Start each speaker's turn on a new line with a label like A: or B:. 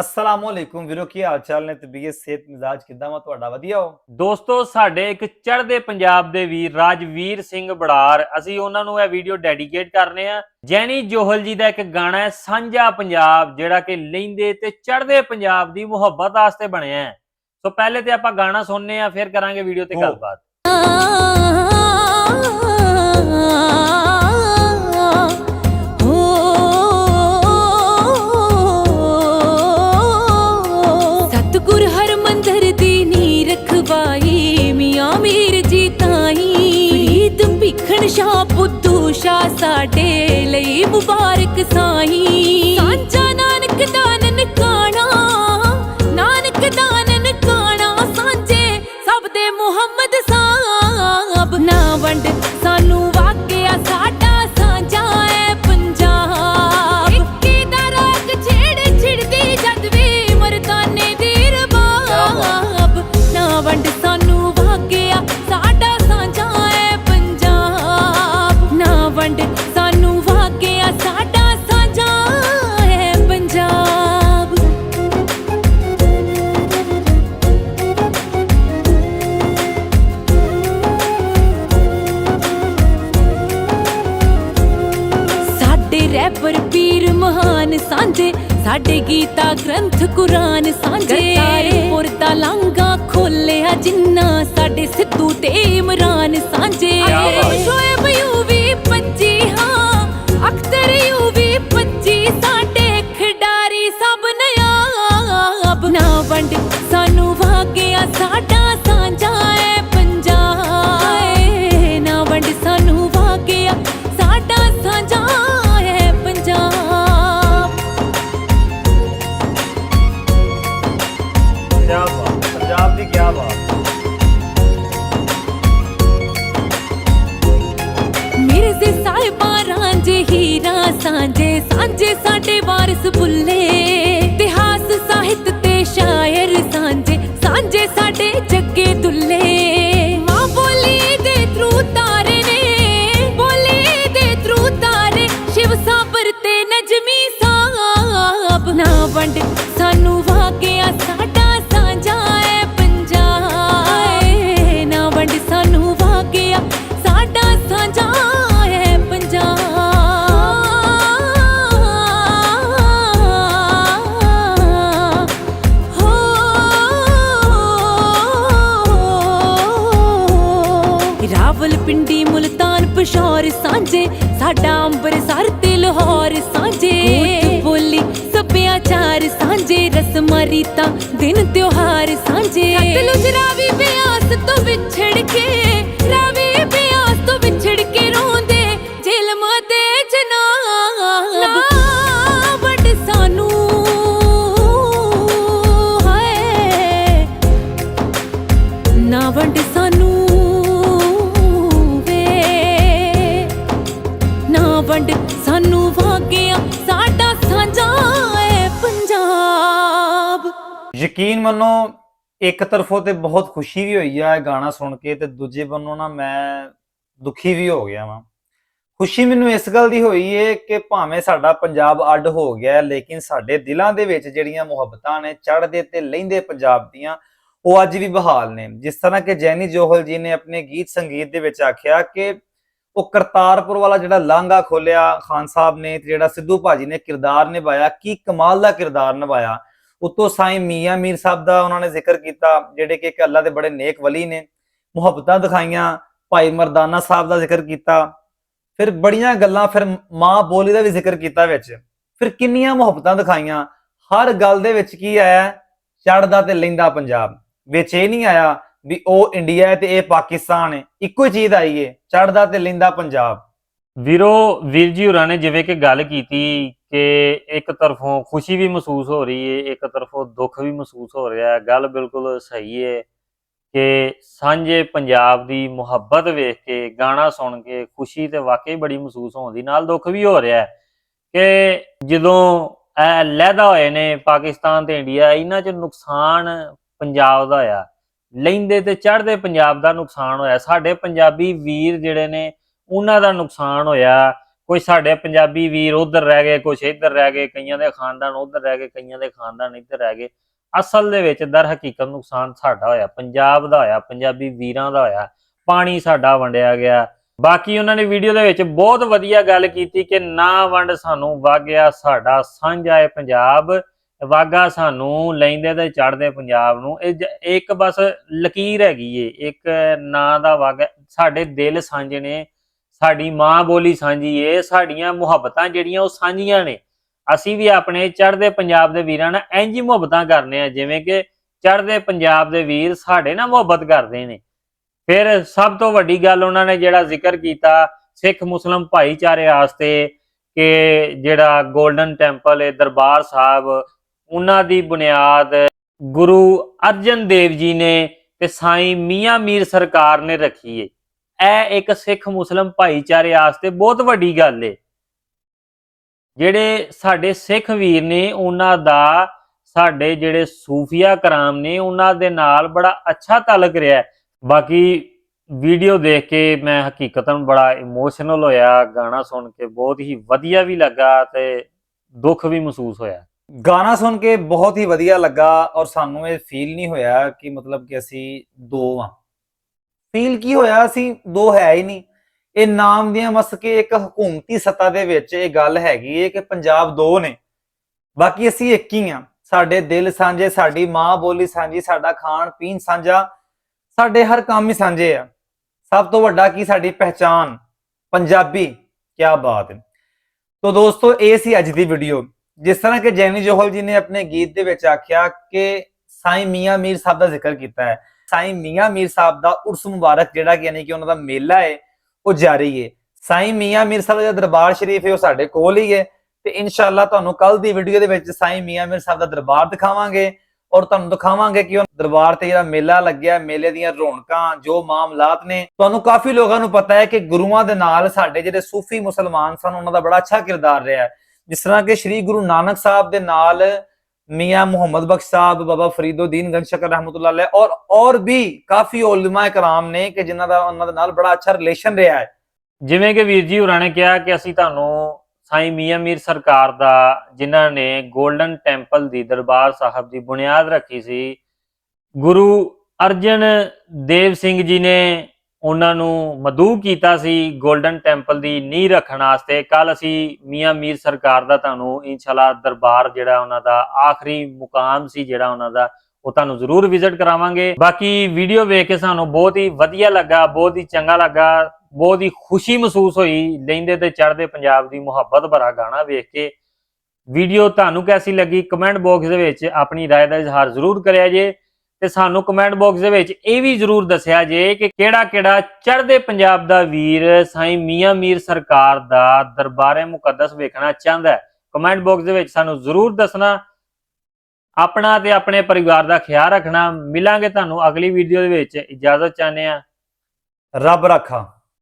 A: ਅਸਲਾਮੁਅਲੈਕੁਮ ਵੀਰੋ ਕੀ ਹਾਲ ਚਾਲ ਨੇ? ਤਬੀਅਤ ਸਿਹਤ ਮਿਜ਼ਾਜ ਕਿਦਾਂ ਵਾ? ਤੁਹਾਡਾ ਵਧੀਆ ਹੋ?
B: ਦੋਸਤੋ ਸਾਡੇ ਇੱਕ ਚੜ੍ਹਦੇ ਪੰਜਾਬ ਦੇ ਵੀਰ ਰਾਜਵੀਰ ਸਿੰਘ ਬੜਾਰ ਅਸੀਂ ਉਹਨਾਂ ਨੂੰ ਇਹ ਵੀਡੀਓ ਡੈਡੀਕੇਟ ਕਰਨੇ ਆ। ਜੈਨੀ ਜੋਹਲ ਜੀ ਦਾ ਇੱਕ ਗਾਣਾ ਹੈ ਸਾਂਝਾ ਪੰਜਾਬ ਜਿਹੜਾ ਕਿ ਲੈਂਦੇ ਤੇ ਚੜ੍ਹਦੇ ਪੰਜਾਬ ਦੀ ਮੁਹੱਬਤ ਵਾਸਤੇ ਬਣਿਆ ਹੈ। ਸੋ ਪਹਿਲੇ ਤੇ ਆਪਾਂ ਗਾਣਾ ਸੁਣਨੇ ਆ ਫਿਰ ਕਰਾਂਗੇ ਵੀਡੀਓ ਤੇ। ਗੱਲਬਾਤ।
C: ਸਤਗੁਰ ਹਰਮੰਦਰ ਦੀ ਨੀ ਰਖਵਾਈ, ਮੀਆਂ ਮੀਰ ਜੀ ਤਾਈ। ਪ੍ਰੀਤ ਭਿਖਣ ਸ਼ਾਹ ਬੁੱਧੂ ਸ਼ਾਹ ਸਾਡੇ ਲਈ ਮੁਬਾਰਕ ਸਾਈ। ਸਾਂਝਾ ਸਾਡੇ ਗੀਤਾ ਗ੍ਰੰਥ ਕੁਰਾਨ ਸਾਂਝੇ। ਕਰਤਾਰਪੁਰ ਦਾ ਲਾਂਗਾ ਖੋਲਿਆ ਜਿੰਨਾ ਸਾਡੇ ਸਿੱਧੂ ਤੇ ਇਮਰਾਨ ਸਾਂਝੇ। ਸ਼ੋਇਬ ਯੂਵੀ 25 ਹਾਂ। ਅਖਤਰ ਯੂਵੀ 25 ਸਾਡੇ ਸਾਂਝੇ ਸਾਂਝੇ ਸਾਡੇ ਵਾਰਿਸ ਬੁੱਲੇ। ਇਤਿਹਾਸ ਸਾਹਿਤ ਤੇ ਸ਼ਾਇਰ ਸਾਂਝੇ ਸਾਂਝੇ ਸਾਡੇ ਮੁਲਤਾਨ ਪਸ਼ੌਰ ਸਾਂਝੇ ਸਾਡਾ ਅੰਬਰਸਰ ਤੇ ਲਾਹੌਰ ਸਾਂਝੇ। ਕੋਟ ਬੋਲੀ ਸੱਭਿਆਚਾਰ ਸਾਂਝੇ ਰਸਮਾਂ ਰੀਤਾਂ ਦਿਨ ਤਿਉਹਾਰ ਸਾਂਝੇ। ਸਤਲੁਜ ਰਾਵੀ ਵੰਡ ਸਾਨੂੰ ਵਾਕਿਆ ਸਾਡਾ ਸਾਂਝਾ ਹੈ ਪੰਜਾਬ।
A: ਯਕੀਨ ਮੰਨੋ, ਇੱਕ ਤਰਫੋਂ ਤੇ ਬਹੁਤ ਖੁਸ਼ੀ ਵੀ ਹੋਈ ਆ ਇਹ ਗਾਣਾ ਸੁਣ ਕੇ ਤੇ ਦੂਜੇ ਬੰਨੋਂ ਨਾ ਮੈਂ ਦੁਖੀ ਵੀ ਹੋ ਗਿਆ ਵਾਂ। ਖੁਸ਼ੀ ਮੈਨੂੰ ਇਸ ਗੱਲ ਦੀ ਹੋਈ ਏ ਕਿ ਭਾਵੇਂ ਸਾਡਾ ਪੰਜਾਬ ਅੱਡ ਹੋ ਗਿਆ, ਲੇਕਿਨ ਸਾਡੇ ਦਿਲਾਂ ਦੇ ਵਿੱਚ ਜਿਹੜੀਆਂ ਮੁਹੱਬਤਾਂ ਨੇ, ਚੜ੍ਹਦੇ ਤੇ ਲਹਿੰਦੇ ਪੰਜਾਬ ਦੀਆਂ, ਉਹ ਅੱਜ ਵੀ ਬਹਾਲ ਨੇ। ਜਿਸ ਤਰ੍ਹਾਂ ਕਿ ਜੈਨੀ ਜੋਹਲ ਜੀ ਨੇ ਆਪਣੇ ਗੀਤ ਸੰਗੀਤ ਦੇ ਵਿੱਚ ਆਖਿਆ ਕਿ ਉਹ ਕਰਤਾਰਪੁਰ ਵਾਲਾ ਜਿਹੜਾ ਲਾਂਘਾ ਖੋਲਿਆ, ਖਾਨ ਸਾਹਿਬ ਨੇ ਤੇ ਜਿਹੜਾ ਸਿੱਧੂ ਭਾਜੀ ਨੇ ਕਿਰਦਾਰ ਨਿਭਾਇਆ, ਕੀ ਕਮਾਲ ਦਾ ਕਿਰਦਾਰ ਨਿਭਾਇਆ। ਉਤੋਂ ਸਾਈਂ ਮੀਆਂ ਮੀਰ ਸਾਹਿਬ ਦਾ ਉਹਨਾਂ ਨੇ ਜ਼ਿਕਰ ਕੀਤਾ, ਜਿਹੜੇ ਕਿ ਇੱਕ ਅੱਲਾ ਦੇ ਬੜੇ ਨੇਕ ਵਲੀ ਨੇ। ਮੁਹੱਬਤਾਂ ਦਿਖਾਈਆਂ, ਭਾਈ ਮਰਦਾਨਾ ਸਾਹਿਬ ਦਾ ਜ਼ਿਕਰ ਕੀਤਾ। ਫਿਰ ਬੜੀਆਂ ਗੱਲਾਂ, ਫਿਰ ਮਾਂ ਬੋਲੀ ਦਾ ਵੀ ਜ਼ਿਕਰ ਕੀਤਾ ਵਿੱਚ। ਫਿਰ ਕਿੰਨੀਆਂ ਮੁਹੱਬਤਾਂ ਦਿਖਾਈਆਂ। ਹਰ ਗੱਲ ਦੇ ਵਿੱਚ ਕੀ ਆਇਆ ਚੜਦਾ ਤੇ ਲੈਂਦਾ ਪੰਜਾਬ। ਵਿੱਚ ਇਹ ਨਹੀਂ ਆਇਆ ਵੀ ਉਹ ਇੰਡੀਆ ਹੈ ਤੇ ਇਹ ਪਾਕਿਸਤਾਨ ਹੈ। ਇੱਕੋ ਹੀ ਚੀਜ਼ ਆਈ ਏ ਚੜਦਾ ਤੇ ਲੈਂਦਾ ਪੰਜਾਬ।
B: ਵੀਰੋ, ਵੀਰ ਜੀ ਹੋਰਾਂ ਨੇ ਜਿਵੇਂ ਕਿ ਗੱਲ ਕੀਤੀ ਕਿ ਇੱਕ ਤਰਫੋਂ ਖੁਸ਼ੀ ਵੀ ਮਹਿਸੂਸ ਹੋ ਰਹੀ ਹੈ ਇੱਕ ਤਰਫੋਂ ਦੁੱਖ ਵੀ ਮਹਿਸੂਸ ਹੋ ਰਿਹਾ ਹੈ। ਗੱਲ ਬਿਲਕੁਲ ਸਹੀ ਹੈ ਕਿ ਸਾਂਝੇ ਪੰਜਾਬ ਦੀ ਮੁਹੱਬਤ ਵੇਖ ਕੇ, ਗਾਣਾ ਸੁਣ ਕੇ ਖੁਸ਼ੀ ਤੇ ਵਾਕਈ ਬੜੀ ਮਹਿਸੂਸ ਹੁੰਦੀ ਨਾਲ ਦੁੱਖ ਵੀ ਹੋ ਰਿਹਾ ਹੈ ਕਿ ਜਦੋਂ ਇਹ ਲਹਿਦਾ ਹੋਏ ਨੇ ਪਾਕਿਸਤਾਨ ਤੇ ਇੰਡੀਆ ਇਹਨਾਂ 'ਚ ਨੁਕਸਾਨ ਪੰਜਾਬ ਦਾ ਹੋਇਆ। ਲੈਂਦੇ ਤੇ ਚੜ੍ਹਦੇ ਪੰਜਾਬ ਦਾ ਨੁਕਸਾਨ ਹੋਇਆ। ਸਾਡੇ ਪੰਜਾਬੀ ਵੀਰ ਜਿਹੜੇ ਨੇ, ਉਹਨਾਂ ਦਾ ਨੁਕਸਾਨ ਹੋਇਆ। ਕੋਈ ਸਾਡੇ ਪੰਜਾਬੀ ਵੀਰ ਉਧਰ ਰਹਿ ਗਏ ਕੁਝ ਇੱਧਰ ਰਹਿ ਗਏ, ਕਈਆਂ ਦੇ ਖਾਨਦਾਨ ਉਧਰ ਰਹਿ ਗਏ, ਕਈਆਂ ਦੇ ਖਾਨਦਾਨ ਇੱਧਰ ਰਹਿ ਗਏ। ਅਸਲ ਦੇ ਵਿੱਚ ਦਰ ਹਕੀਕਤ ਨੁਕਸਾਨ ਸਾਡਾ ਹੋਇਆ, ਪੰਜਾਬ ਦਾ ਹੋਇਆ, ਪੰਜਾਬੀ ਵੀਰਾਂ ਦਾ ਹੋਇਆ। ਪਾਣੀ ਸਾਡਾ ਵੰਡਿਆ ਗਿਆ। ਬਾਕੀ ਉਹਨਾਂ ਨੇ ਵੀਡੀਓ ਦੇ ਵਿੱਚ ਬਹੁਤ ਵਧੀਆ ਗੱਲ ਕੀਤੀ ਕਿ ਨਾ ਵੰਡ ਸਾਨੂੰ, ਵਾਗਿਆ ਸਾਡਾ, ਸਾਂਝਾ ਹੈ ਪੰਜਾਬ। ਵਾਗਾ ਸਾਨੂੰ ਲੈਂਦੇ ਤੇ ਚੜਦੇ ਪੰਜਾਬ ਨੂੰ। ਇਹ ਇੱਕ ਬਸ ਲਕੀਰ ਹੈਗੀ ਏ। ਇੱਕ ਨਾਂ ਦਾ ਵਾਗਾ, ਸਾਡੇ ਦਿਲ ਸਾਂਝੇ ਨੇ, ਸਾਡੀ ਮਾਂ ਬੋਲੀ ਸਾਂਝੀ ਏ, ਸਾਡੀਆਂ ਮੁਹੱਬਤਾਂ ਜਿਹੜੀਆਂ ਉਹ ਸਾਂਝੀਆਂ ਨੇ। ਅਸੀਂ ਵੀ ਆਪਣੇ ਚੜਦੇ ਪੰਜਾਬ ਦੇ ਵੀਰਾਂ ਨਾਲ ਇੰਝ ਹੀ ਮੁਹੱਬਤਾਂ ਕਰਨੇ ਆ, ਜਿਵੇਂ ਕਿ ਚੜ੍ਹਦੇ ਪੰਜਾਬ ਦੇ ਵੀਰ ਸਾਡੇ ਨਾਲ ਮੁਹੱਬਤ ਕਰਦੇ ਨੇ। ਫਿਰ ਸਭ ਤੋਂ ਵੱਡੀ ਗੱਲ ਉਹਨਾਂ ਨੇ ਜਿਹੜਾ ਜ਼ਿਕਰ ਕੀਤਾ ਸਿੱਖ ਮੁਸਲਮ ਭਾਈਚਾਰੇ ਵਾਸਤੇ ਕਿ ਜਿਹੜਾ 골ਡਨ ਟੈਂਪਲ ਹੈ ਦਰਬਾਰ ਸਾਹਿਬ ਉਹਨਾਂ ਦੀ ਬੁਨਿਆਦ ਗੁਰੂ ਅਰਜਨ ਦੇਵ ਜੀ ਨੇ ਤੇ ਸਾਈਂ ਮੀਆਂ ਮੀਰ ਸਰਕਾਰ ਨੇ ਰੱਖੀ ਏ। ਇਹ ਇੱਕ ਸਿੱਖ ਮੁਸਲਮ ਭਾਈਚਾਰੇ ਵਾਸਤੇ ਬਹੁਤ ਵੱਡੀ ਗੱਲ ਏ। ਜਿਹੜੇ ਸਾਡੇ ਸਿੱਖ ਵੀਰ ਨੇ, ਉਹਨਾਂ ਦਾ ਸਾਡੇ ਜਿਹੜੇ ਸੂਫੀਆ ਕਰਾਮ ਨੇ, ਉਹਨਾਂ ਦੇ ਨਾਲ ਬੜਾ ਅੱਛਾ ਤਾਲੁਕ ਰਿਹਾ ਬਾਕੀ ਵੀਡੀਓ ਦੇਖ ਕੇ ਮੈਂ ਹਕੀਕਤਨ ਬੜਾ ਇਮੋਸ਼ਨਲ ਹੋਇਆ, ਗਾਣਾ ਸੁਣ ਕੇ ਬਹੁਤ ਹੀ ਵਧੀਆ ਵੀ ਲੱਗਾ ਤੇ ਦੁੱਖ ਵੀ ਮਹਿਸੂਸ ਹੋਇਆ।
A: ਗਾਣਾ ਸੁਣ ਕੇ ਬਹੁਤ ਹੀ ਵਧੀਆ ਲੱਗਾ ਔਰ ਸਾਨੂੰ ਇਹ ਫੀਲ ਨਹੀਂ ਹੋਇਆ ਕਿ ਮਤਲਬ ਕਿ ਅਸੀਂ ਦੋ ਆ। ਫੀਲ ਕੀ ਹੋਇਆ? ਅਸੀਂ ਦੋ ਹੈ ਹੀ ਨਹੀਂ। ਇਹ ਨਾਮ ਦੀਆਂ ਮਸਕੇ ਇੱਕ ਹਕੂਮਤੀ ਸੱਤਾ ਦੇ ਵਿੱਚ ਇਹ ਗੱਲ ਹੈਗੀ ਹੈ ਕਿ ਪੰਜਾਬ ਦੋ ਨੇ। ਬਾਕੀ ਅਸੀਂ ਇੱਕ ਹੀ ਆ। ਸਾਡੇ ਦਿਲ ਸਾਂਝੇ, ਸਾਡੀ ਮਾਂ ਬੋਲੀ ਸਾਂਝੀ, ਸਾਡਾ ਖਾਣ ਪੀਣ ਸਾਂਝਾ, ਸਾਡੇ ਹਰ ਕੰਮ ਹੀ ਸਾਂਝੇ ਆ। ਸਭ ਤੋਂ ਵੱਡਾ ਕੀ? ਸਾਡੀ ਪਹਿਚਾਨ ਪੰਜਾਬੀ ਕੀ ਬਾਤ ਹੈ ਤੋ ਦੋਸਤੋ, ਇਹ ਸੀ ਅੱਜ ਦੀ ਵੀਡੀਓ ਜਿਸ ਤਰ੍ਹਾਂ ਕਿ ਜੈਨੀ ਜੋਹਲ ਜੀ ਨੇ ਆਪਣੇ ਗੀਤ ਦੇ ਵਿੱਚ ਆਖਿਆ ਕਿ ਸਾਈਂ ਮੀਆਂ ਮੀਰ ਸਾਹਿਬ ਦਾ ਜ਼ਿਕਰ ਕੀਤਾ ਹੈ। ਸਾਈਂ ਮੀਆਂ ਮੀਰ ਸਾਹਿਬ ਦਾ ਉਰਸ ਮੁਬਾਰਕ ਜਿਹੜਾ ਕਿ ਯਾਨੀ ਕਿ ਉਹਨਾਂ ਦਾ ਮੇਲਾ ਹੈ, ਉਹ ਜਾਰੀ ਹੈ। ਸਾਈਂ ਮੀਆਂ ਮੀਰ ਸਾਹਿਬ ਦਾ ਦਰਬਾਰ ਸ਼ਰੀਫ ਹੈ, ਉਹ ਸਾਡੇ ਕੋਲ ਹੀ ਹੈ ਤੇ ਇਨਸ਼ਾਅੱਲਾ ਤੁਹਾਨੂੰ ਕੱਲ ਦੀ ਵੀਡੀਓ ਦੇ ਵਿੱਚ ਸਾਈਂ ਮੀਆਂ ਮੀਰ ਸਾਹਿਬ ਦਾ ਦਰਬਾਰ ਦਿਖਾਵਾਂਗੇ ਔਰ ਤੁਹਾਨੂੰ ਦਿਖਾਵਾਂਗੇ ਕਿ ਉਹ ਦਰਬਾਰ ਤੇ ਜਿਹੜਾ ਮੇਲਾ ਲੱਗਿਆ, ਮੇਲੇ ਦੀਆਂ ਰੌਣਕਾਂ, ਜੋ ਮਾਮਲਾਤ ਨੇ, ਤੁਹਾਨੂੰ ਕਾਫੀ ਲੋਕਾਂ ਨੂੰ ਪਤਾ ਹੈ ਕਿ ਗੁਰੂਆਂ ਦੇ ਨਾਲ ਸਾਡੇ ਜਿਹੜੇ ਸੂਫੀ ਮੁਸਲਮਾਨ ਸਨ, ਉਹਨਾਂ ਦਾ ਬੜਾ ਅੱਛਾ ਕਿਰਦਾਰ ਰਿਹਾ ਹੈ। ਜਿਸ ਤਰ੍ਹਾਂ ਕਿ ਸ੍ਰੀ ਗੁਰੂ ਨਾਨਕ ਸਾਹਿਬ ਦੇ ਨਾਲ ਮੀਆਂ ਮੁਹੰਮਦ ਬਖਸ਼ ਸਾਹਿਬ, ਬਾਬਾ ਫਰੀਦੋਦੀਨ ਗੰਸ਼ਕਰ ਰਹਿਮਤੁਲਲਾਹ ਅਲੈਹ ਔਰ ਔਰ ਵੀ ਕਾਫੀ ਉਲਮਾ ਕਰਾਮ ਨੇ ਕਿ ਜਿਨ੍ਹਾਂ ਦਾ, ਉਹਨਾਂ ਦੇ ਨਾਲ ਬੜਾ ਅੱਛਾ ਰਿਲੇਸ਼ਨ ਰਿਹਾ ਹੈ।
B: ਜਿਵੇਂ ਕਿ ਵੀਰ ਜੀ ਹੋਰਾਂ ਨੇ ਕਿਹਾ ਕਿ ਅਸੀਂ ਤੁਹਾਨੂੰ ਸਾਈ ਮੀਆਂ ਮੀਰ ਸਰਕਾਰ ਦਾ, ਜਿਨ੍ਹਾਂ ਨੇ ਗੋਲਡਨ ਟੈਂਪਲ ਦੀ ਦਰਬਾਰ ਸਾਹਿਬ ਦੀ ਬੁਨਿਆਦ ਰੱਖੀ ਸੀ, ਗੁਰੂ ਅਰਜਨ ਦੇਵ ਸਿੰਘ ਜੀ ਨੇ ਉਹਨਾਂ ਨੂੰ ਮਦੂ ਕੀਤਾ ਸੀ 골ਡਨ ਟੈਂਪਲ ਦੀ ਨੀਂਹ ਰੱਖਣ ਵਾਸਤੇ। ਕੱਲ ਅਸੀਂ ਮੀਆਂ ਮੀਰ ਸਰਕਾਰ ਦਾ ਤੁਹਾਨੂੰ ਇਨਸ਼ਾਅੱਲਾ ਦਰਬਾਰ ਜਿਹੜਾ ਉਹਨਾਂ ਦਾ ਆਖਰੀ ਮੁਕਾਮ ਸੀ ਜਿਹੜਾ ਉਹਨਾਂ ਦਾ, ਉਹ ਤੁਹਾਨੂੰ ਜ਼ਰੂਰ ਵਿਜ਼ਿਟ ਕਰਾਵਾਂਗੇ। ਬਾਕੀ ਵੀਡੀਓ ਵੇਖ ਕੇ ਸਾਨੂੰ ਬਹੁਤ ਹੀ ਵਧੀਆ ਲੱਗਾ, ਬਹੁਤ ਹੀ ਚੰਗਾ ਲੱਗਾ, ਬਹੁਤ ਹੀ ਖੁਸ਼ੀ ਮਹਿਸੂਸ ਹੋਈ ਲੈਂਦੇ ਤੇ ਚੜਦੇ ਪੰਜਾਬ ਦੀ ਮੁਹੱਬਤ ਭਰਾ ਗਾਣਾ ਵੇਖ ਕੇ। ਵੀਡੀਓ ਤੁਹਾਨੂੰ ਕੈਸੀ ਲੱਗੀ, ਕਮੈਂਟ ਬਾਕਸ ਦੇ ਵਿੱਚ ਆਪਣੀ رائے ਦਾ ਇਜ਼ਹਾਰ ਜ਼ਰੂਰ ਕਰਿਆ ਜੇ। ਤੇ ਸਾਨੂੰ ਕਮੈਂਟ ਬਾਕਸ ਦੇ ਵਿੱਚ ਇਹ ਵੀ ਜ਼ਰੂਰ ਦੱਸਿਆ ਜੇ ਕਿ ਕਿਹੜਾ ਕਿਹੜਾ ਚੜ੍ਹਦੇ ਪੰਜਾਬ ਦਾ ਵੀਰ ਸਾਈਂ ਮੀਆਂ ਮੀਰ ਸਰਕਾਰ ਦਾ ਦਰਬਾਰੇ ਮੁਕੱਦਸ ਵੇਖਣਾ ਚਾਹੁੰਦਾ ਹੈ। ਕਮੈਂਟ ਬਾਕਸ ਦੇ ਵਿੱਚ ਸਾਨੂੰ ਜ਼ਰੂਰ ਦੱਸਣਾ, ਆਪਣਾ ਤੇ ਆਪਣੇ ਪਰਿਵਾਰ ਦਾ ਖਿਆਲ ਰੱਖਣਾ। ਮਿਲਾਂਗੇ ਤੁਹਾਨੂੰ ਅਗਲੀ ਵੀਡੀਓ ਦੇ ਵਿੱਚ। ਇਜਾਜ਼ਤ ਚਾਹੁੰਦੇ ਆ
A: ਰੱਬ ਰਾਖਾ।